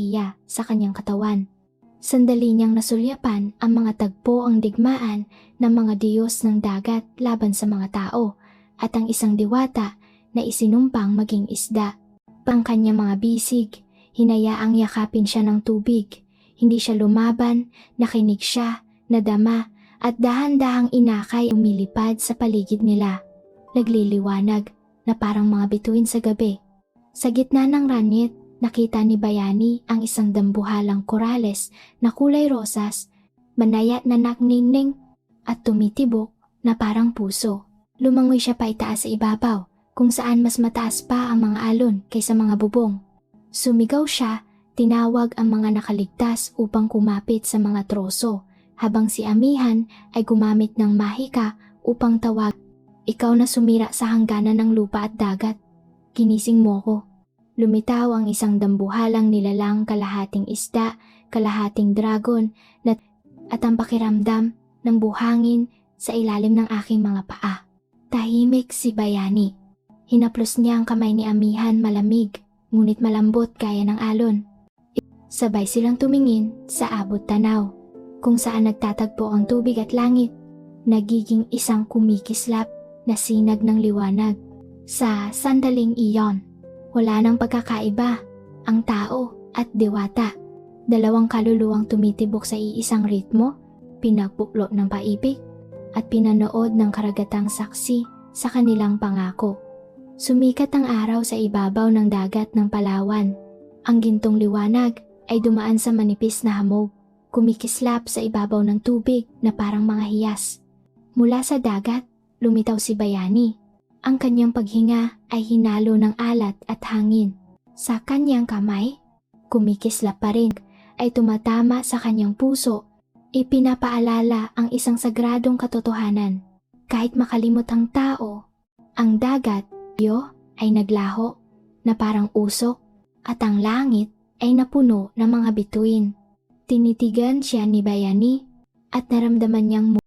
iya sa kanyang katawan. Sandali niyang nasulyapan ang mga tagpo ang digmaan ng mga diyos ng dagat laban sa mga tao at ang isang diwata na isinumpang maging isda. Pang kanyang mga bisig, hinayaang yakapin siya ng tubig. Hindi siya lumaban, nakinig siya, nadama, at dahan-dahang inakay umilipad sa paligid nila. Nagliliwanag na parang mga bituin sa gabi. Sa gitna ng ranit, nakita ni Bayani ang isang dambuhalang korales na kulay rosas, manaya na nakningning at tumitibok na parang puso. Lumangoy siya pa itaas sa ibabaw kung saan mas mataas pa ang mga alon kaysa mga bubong. Sumigaw siya, tinawag ang mga nakaligtas upang kumapit sa mga troso habang si Amihan ay gumamit ng mahika upang tawag. Ikaw na sumira sa hangganan ng lupa at dagat. Ginising mo ko. Lumitaw ang isang dambuhalang nilalang kalahating isda, kalahating dragon, na, at ang pakiramdam ng buhangin sa ilalim ng aking mga paa. Tahimik si Bayani. Hinaplos niya ang kamay ni Amihan malamig, ngunit malambot gaya ng alon. Sabay silang tumingin sa abot tanaw, kung saan nagtatagpo ang tubig at langit, nagiging isang kumikislap na sinag ng liwanag. Sa sandaling iyon, wala nang pagkakaiba ang tao at diwata. Dalawang kaluluwang tumitibok sa iisang ritmo, pinagpuklo ng paibig, at pinanood ng karagatang saksi sa kanilang pangako. Sumikat ang araw sa ibabaw ng dagat ng Palawan. Ang gintong liwanag ay dumaan sa manipis na hamog, kumikislap sa ibabaw ng tubig na parang mga hiyas. Mula sa dagat, lumitaw si Bayani. Ang kanyang paghinga ay hinalo ng alat at hangin. Sa kanyang kamay, kumikislap pa rin, ay tumatama sa kanyang puso. Ipinapaalala ang isang sagradong katotohanan. Kahit makalimot ang tao, ang dagat, yo, ay naglaho na parang usok at ang langit ay napuno ng mga bituin. Tinitigan siya ni Bayani at naramdaman niyang